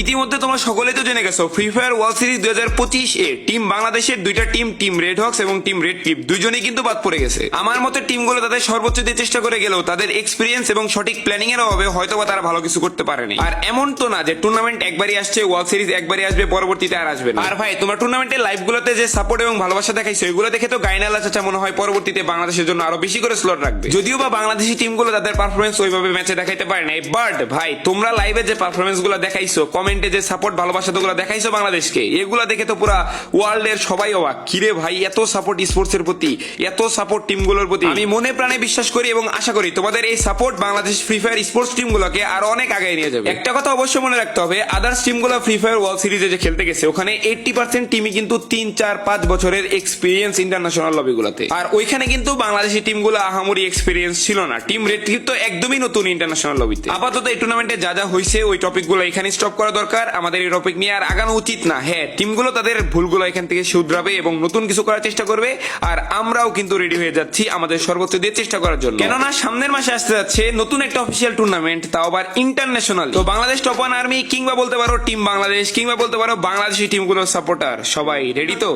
ইতিমধ্যে তোমরা সকলেই তো জেনে গেছো ফ্রি ফায়ার ওয়ার্ল্ড সিরিজ দুই হাজার পঁচিশ এ টিম বাংলাদেশের দুইটা টিম টিম রেড হক্স এবং টিম রেড ক্লিপ দুইজনেই কিন্তু বাদ পড়ে গেছে। আমার মতে টিমগুলো তাদের সর্বোচ্চ দিয়ে চেষ্টা করে গেলেও তাদের এক্সপিরিয়েন্স এবং সঠিক প্ল্যানিং এর অভাবে হয়তো বা তারা ভালো কিছু করতে পারেনি। আর এমন তো না যে টুর্নামেন্ট একবারই আসছে ওয়ার্ল্ড সিরিজ একবারই আসবে, পরবর্তীতে আর আসবে না। আর ভাই, তোমরা টুর্নামেন্টের লাইভ গুলোতে যে সাপোর্ট এবং ভালোবাসা দেখাইছো, এগুলো দেখে তো গাইনালা চাচা মনে হয় পরবর্তীতে বাংলাদেশের জন্য আরও বেশি করে স্লট রাখবে। যদিও বা বাংলাদেশি টিমগুলো তাদের পারফরমেন্স ওইভাবে ম্যাচে দেখাইতে পারে নাই বাট ভাই, তোমরা লাইভে যে পারফরমেন্সগুলো দেখাইছো কমেন্টে যে সাপোর্ট ভালোবাসা গুলো দেখাইছো বাংলাদেশকে, এগুলো দেখে তো পুরা ওয়ার্ল্ড এর সবাই অবাক। কিরে ভাই, এত সাপোর্ট স্পোর্টস এর প্রতি, এত সাপোর্ট টিমগুলোর প্রতি। আমি মনে প্রাণে বিশ্বাস করি এবং আশা করি তোমাদের এই support Bangladesh Free Fire sports টিমগুলোকে আরও অনেক আগে নিয়ে যাবে। একটা কথা অবশ্যই মনে রাখতে হবে আদার্স টিমগুলো ফ্রি ফায়ার ওয়ার্ল্ড সিরিজে যে খেলতে গেছে, ওখানে এইটটি পার্সেন্ট টিমই কিন্তু তিন, চার, পাঁচ বছরের এক্সপিরিয়েন্স ইন্টারন্যাশনাল লবি লবিগুলোতে আর ওইখানে কিন্তু বাংলাদেশি টিমগুলো আহামরি এক্সপিরিয়েন্স ছিল না। টিম রেড তো একদমই নতুন ইন্টারন্যাশনাল লবিতে আপাতত এই টুর্নামেন্টে যা যা হয়েছে ওই টপিকগুলো এখানে স্টপ করা দরকার, আমাদের এই টপিক নিয়ে আর আগানো উচিত না। হ্যাঁ টিমগুলো তাদের ভুলগুলো এখান থেকে শুধরাবে এবং নতুন কিছু করার চেষ্টা করবে, আর আমরাও কিন্তু রেডি হয়ে যাচ্ছি আমাদের সর্বোচ্চ দিয়ে চেষ্টা করার জন্য। কেননা, সামনের মাসে আসতে যাচ্ছে নতুন একটা অফিসিয়াল টুর্নামেন্ট তাও আবার ইন্টারন্যাশনাল তো বাংলাদেশ টপ ওয়ান আর্মি কিংবা বলতে পারো টিম বাংলাদেশ, কিংবা বলতে পারো বাংলাদেশি টিমগুলোর সাপোর্টার সবাই রেডি তো?